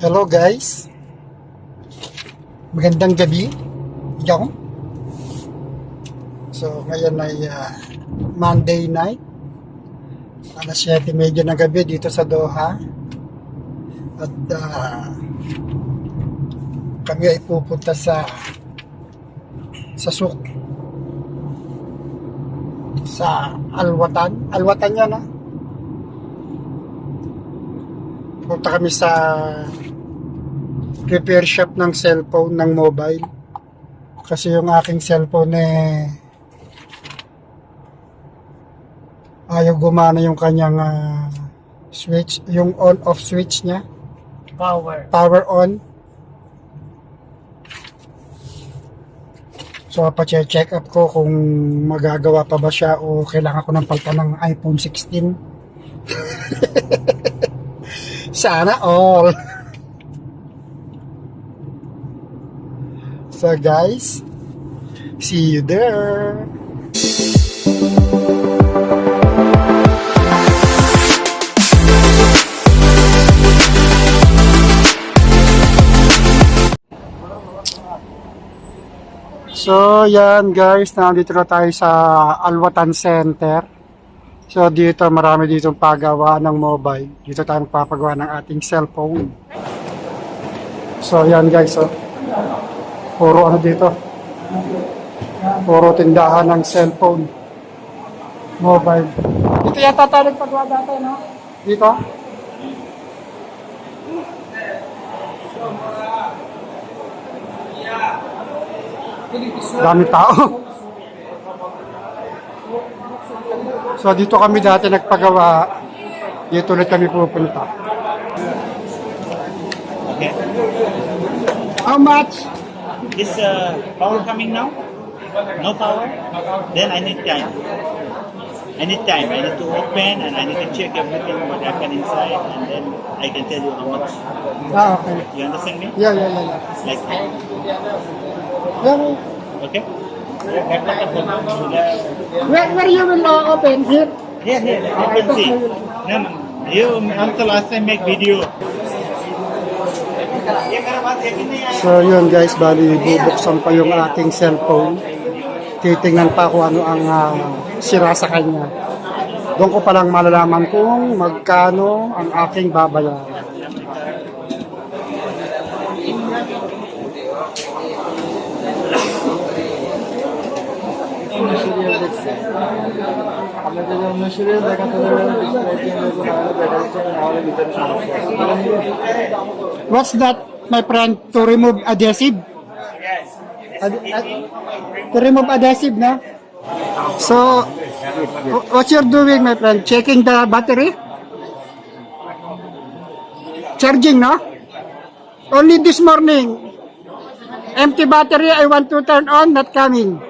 Hello guys. Magandang gabi. Ikaw? So ngayon ay ah, Monday night. Alas 7.30 ng gabi dito sa Doha. At ah, kami ay pupunta sa sa souk. Sa Alwatan. Alwatan yan ah. Punta kami sa repair shop ng cellphone ng mobile. Kasi yung aking cellphone eh ayaw gumana yung kanyang ah, switch, yung on off switch niya, Power. power on. So pa-check up ko kung magagawa pa ba siya o kailangan ko ng palitan ng iPhone 16. Sana all. So guys, see you there. So yan guys, nandito na tayo sa Alwatan Center. So dito marami ditong pagawa ng mobile. Dito tayo magpapagawa ng ating cellphone. So yan guys, so puro ano dito. Puro tindahan ng cellphone. Mobile. Dito yata tayo nagpagawa dati, no? Dito? Dami tao. So dito kami dati nagpagawa. Dito ulit kami pupunta. Okay. How much? Is uh, power coming now? No power? Then I need time. I need time. I need to open and I need to check everything what happened inside and then I can tell you how much. Ah, okay. You understand me? Yeah, yeah, yeah. yeah. Like, yeah. okay? Where, where you will uh, open? Here? Here, here. You can see. No, no. You also last time make video. So yun guys, bali bubuksan pa yung ating cellphone. Titingnan pa kung ano ang ah, sira sa kanya. Doon ko palang malalaman kung magkano ang aking babayaran. What's that, my friend, to remove adhesive? Ad- ad- to remove adhesive, no? So, wh- what you're doing, my friend? Checking the battery? Charging, no? Only this morning. Empty battery, I want to turn on, not coming.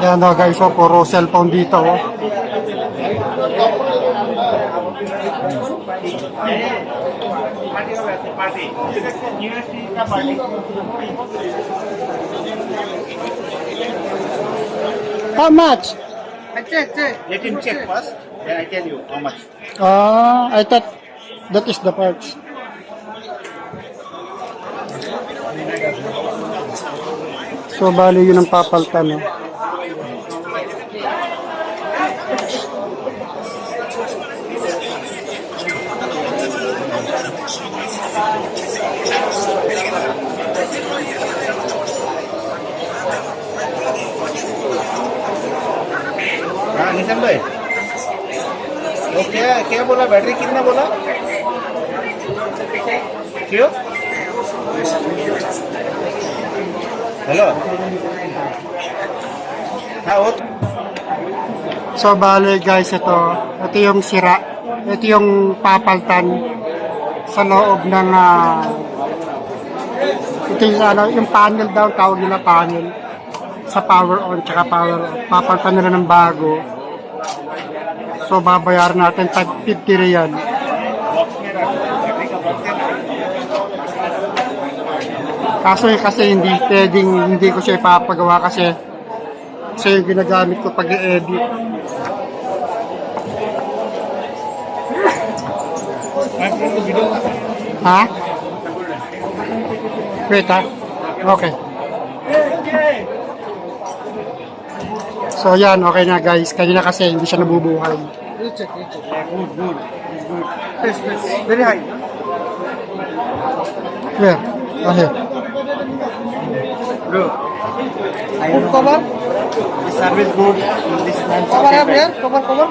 Yan na guys, so, puro cellphone dito. Oh. How much? Let him check first, then I tell you how much. Ah, I thought that is the parts. So, bali yun ang papaltan, no? हाँ निशन भाई वो क्या क्या बोला बैटरी कितना बोला क्यों hello So, bale guys, ito. Ito yung sira. Ito yung papaltan sa loob ng ah, ito yung, ano, yung panel daw, tawag nila panel sa power on tsaka power off. Papaltan nila ng bago. So, babayaran natin tag 50 riyan. Kaso kasi hindi pwedeng hindi ko siya ipapagawa kasi siya yung ginagamit ko pag i-edit. Ha? Wait ha? Okay. So yan, okay na guys. Kanina kasi hindi siya nabubuhay. You check, you check. Good, good. Very high. Where? Oh, here. Food cover service good this man cover have here cover cover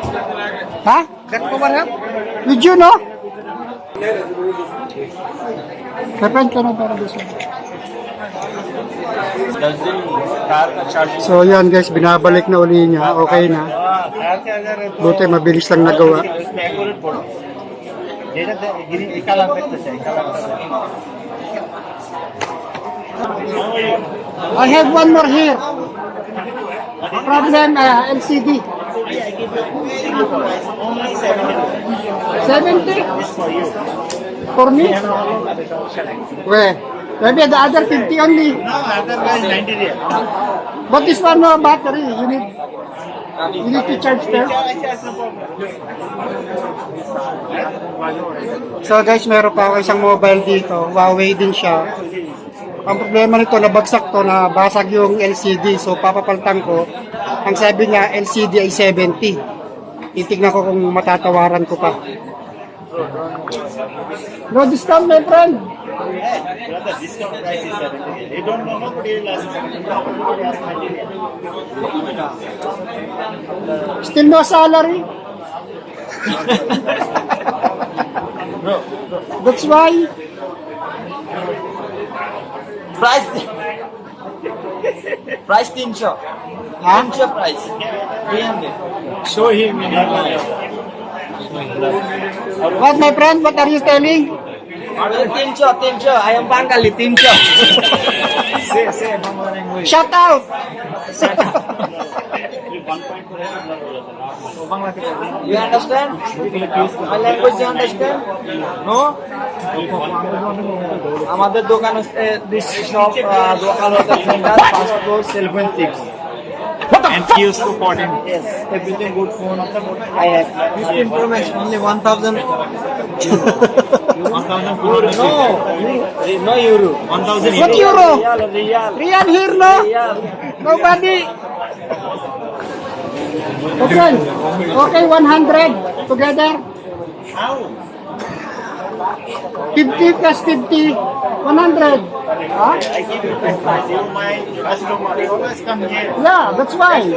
হ্যাঁ that cover have did you know Happen can open this one. So yan guys, binabalik na uli niya. Okay na. Buti mabilis lang nagawa. Ikalang I have one more here. Problem uh, LCD. I give you only 70. 70? for you. For me? Where? Maybe the other 50 only. No, other guy 90 there. But this one no battery. You need, you need to charge there. So guys, meron pa ako isang mobile dito. Huawei din siya. Ang problema nito, nabagsak to na basag yung LCD. So papapaltan ko. Ang sabi niya, LCD ay 70. Titignan ko kung matatawaran ko pa. No discount, my friend. Brother, discount price is 70 real. You don't know, nobody will ask 70 real. Nobody ask 90 real. Still no salary. That's why price. Price price তিনশো তিনশো price three hundred শো হি What my friend, what are you telling? Tincho, Tincho, I am Bangali, Tincho. Shout out! Shout out. You understand? My language you understand? No? আমাদের দোকান হচ্ছে this shop দোকান হচ্ছে centre first floor cellphone six And Kiosk 14. Yes, everything good phone. I have 15 Pro Max, only 1000. 1,400. No, no euro. 1,000 What euro? Real, real, Rian here, no? real. Nobody. Okay. Okay, 100 together. How? 50 plus 50, 100. Huh? I give you my customer. You always come here. Yeah. That's why.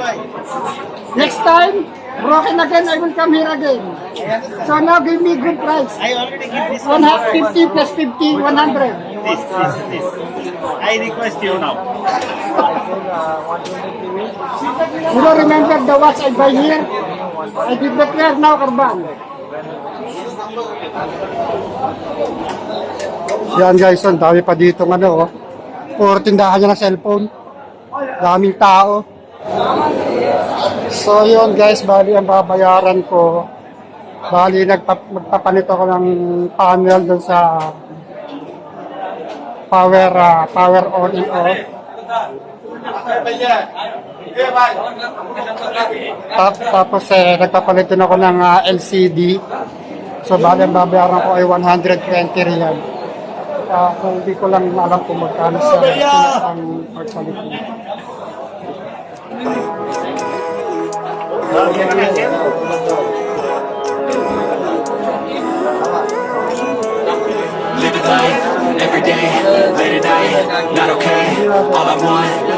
Next time, broken again, I will come here again. So now give me good price. I already give this One half 50 plus 50, 100. This, this, this. I request you now. You don't remember the watch I buy here? I did not wear now, Karban. Yan guys, ang dami pa dito ng ano, oh. Puro tindahan niya ng cellphone. Daming tao. So yun guys, bali ang babayaran ko. Bali nagpa, magpapanito ko ng panel dun sa power ah, power on and off. Tap, tapos eh, nagpapalit din ako ng ah, LCD. So, bali ang babayaran ko ay 120 riyan. Ah, kung hindi ko lang alam kung magkano sa ang pagpalit Living life every day, late at night, not okay. All I want,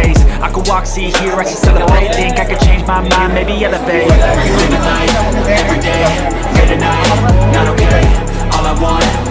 I could walk, see, hear, I should celebrate. Think I could change my mind, maybe elevate. Living life every day, late at night, not okay. All I want,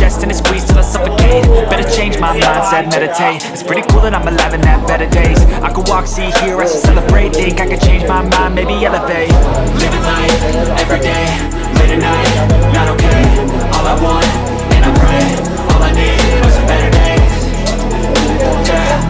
and it squeezes till I suffocate. Better change my mindset, meditate. It's pretty cool that I'm alive and have better days. I could walk, see, hear, I should celebrate. Think I could change my mind, maybe elevate. Living life every day, late at night, not okay. All I want, and I pray, all I need are some better days. Yeah,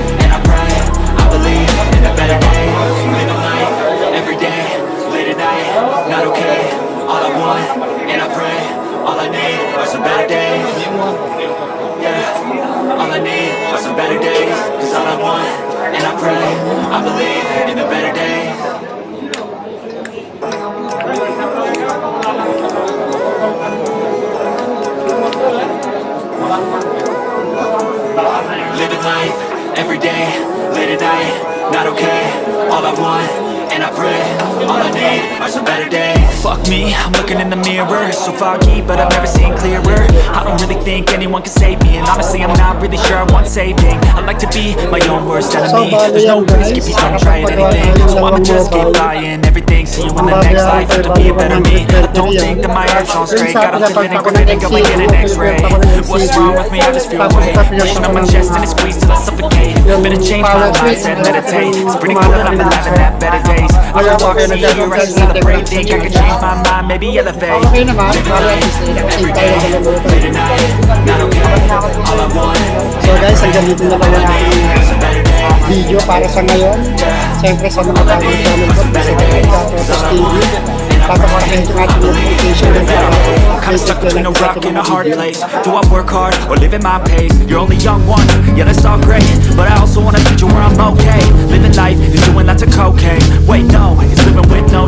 want, and I pray, all I need are some better days. Yeah, all I need are some better days. Cause all I want, and I pray, I believe in a better day. Living life every day, late at night, not okay. All I want, and I pray, all I need are some better days. Fuck me, I'm looking in the mirror, so foggy, but I've never seen clearer. I don't really think anyone can save me, and honestly, I'm not really sure I want saving. I like to be my own worst enemy. There's no risk if you don't try at anything, so I'ma just keep buying everything. See you in the next life, have to be a better me. I don't think that my head's on straight. It and grip it and go and get an X-ray. What's wrong with me? I just feel weight pushing on my chest and it squeezes till I suffocate. better change my mindset, meditate It's pretty cool that I'm alive and have better days I can walk, see, hear, I the real thing. I can change my mind, maybe elevate. So guys, ang gamitin na lang ang video para sa ngayon. Siyempre sa mga bagong channel ko, sa Tapos TV. Tapos ang ating notification ng Kinda stuck between a rock and a hard place. Do I work hard or live at my pace? You're only young one, yeah that's all great. But I also want a future where I'm okay. Living life is doing lots of cocaine. Wait no, it's living with no